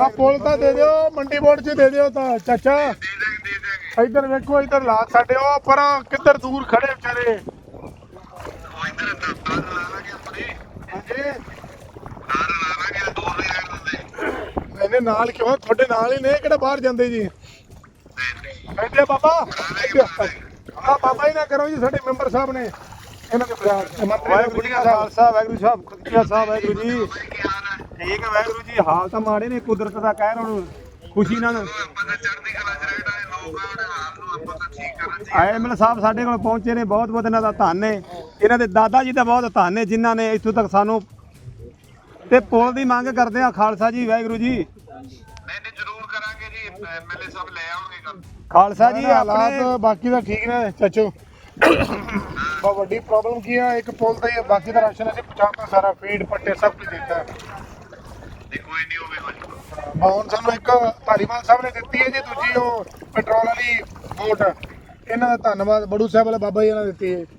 ਆ ਪੁਲ ਤਾਂ ਦੇ ਦਿਓ ਮੰਡੀ ਬੋਰਡ 'ਚ ਦੇ ਦਿਓ ਤਾਂ ਚਾਚਾ। ਇੱਧਰ ਵੇਖੋ ਇੱਧਰ ਲਾ ਸਾਡੇ ਉਹ ਪਰ ਕਿੱਧਰ ਦੂਰ ਖੜੇ ਵਿਚਾਰੇ? ਹਾਂਜੀ। ਇਹਨੇ ਨਾਲ ਕਿਉਂ? ਤੁਹਾਡੇ ਨਾਲ ਹੀ ਨੇ ਕਿਹੜਾ ਬਾਹਰ ਜਾਂਦੇ ਜੀ? ਇੱਥੇ ਬਾਬਾ ਆ। ਬਾਬਾ ਹੀ ਨਾ ਕਰੋ ਜੀ ਸਾਡੇ ਮੈਂਬਰ ਸਾਹਿਬ ਨੇ। ਇਹਨਾਂ ਦੇ ਪ੍ਰਧਾਨ ਮੰਤਰੀ ਖਾਲਸਾ ਵਾਹਿਗੁਰੂ ਸਾਹਿਬ ਖੁਦਿਆ ਸਾਹਿਬ ਵਾਹਿਗੁਰੂ ਜੀ। ਠੀਕ ਹੈ ਵਾਹਿਗੁਰੂ ਜੀ ਹਾਲ ਤਾਂ ਮਾੜੇ ਨੇ ਕੁਦਰਤ ਦਾ ਕਹਿਰ ਹੁਣ ਖੁਸ਼ੀ ਨਾਲ। ਐਮਐਲ ਸਾਹਿਬ ਸਾਡੇ ਕੋਲ ਪਹੁੰਚੇ ਨੇ ਬਹੁਤ ਬਹੁਤ ਇਹਨਾਂ ਦਾ ਧੰਨ ਹੈ ਇਹਨਾਂ ਦੇ ਦਾਦਾ ਜੀ ਦਾ ਬਹੁਤ ਧੰਨ ਹੈ ਜਿਨ੍ਹਾਂ ਨੇ ਇੱਥੋਂ ਤੱਕ ਸਾਨੂੰ ਤੇ ਪੁੱਲ ਦੀ ਮੰਗ ਕਰਦੇ ਆ ਖਾਲਸਾ ਜੀ ਵਾਹਿਗੁਰੂ ਜੀ। ਨਹੀਂ ਨਹੀਂ ਜ਼ਰੂਰ ਕਰਾਂਗੇ ਜੀ ਐਮਐਲਏ ਸਾਹਿਬ ਲੈ ਆਉਣਗੇ ਗੱਲ ਖਾਲਸਾ ਜੀ ਆਪਣੇ ਹਾਲਾਤ ਬਾਕੀ ਤਾਂ ਠੀਕ ਨੇ ਚਾਚੋ। ਬਹੁਤ ਵੱਡੀ ਪ੍ਰੋਬਲਮ ਕੀ ਹੈ ਇੱਕ ਪੁਲ ਤੇ ਹੀ ਬਾਕੀ ਦਾ ਰਾਸ਼ਨ ਅਸੀਂ ਪਹੁੰਚਾਤਾ ਸਾਰਾ ਫੀਡ ਪੱਟੇ ਸਭ ਕੁਝ ਦਿੱਤਾ। ਨਹੀਂ ਕੋਈ ਨਹੀਂ ਹੋਵੇ ਹੋ ਜਾਊਗਾ ਹੁਣ ਸਾਨੂੰ ਇੱਕ ਧਾਰੀਵਾਲ ਸਾਹਿਬ ਨੇ ਦਿੱਤੀ ਹੈ ਜੀ, ਦੂਜੀ ਉਹ ਪੈਟਰੋਲ ਵਾਲੀ ਬੋਟ ਇਹਨਾਂ ਦਾ ਧੰਨਵਾਦ, ਬੜੂ ਸਾਹਿਬ ਵਾਲੇ ਬਾਬਾ ਜੀ ਇਹਨਾਂ ਨੇ ਦਿੱਤੀ ਹੈ।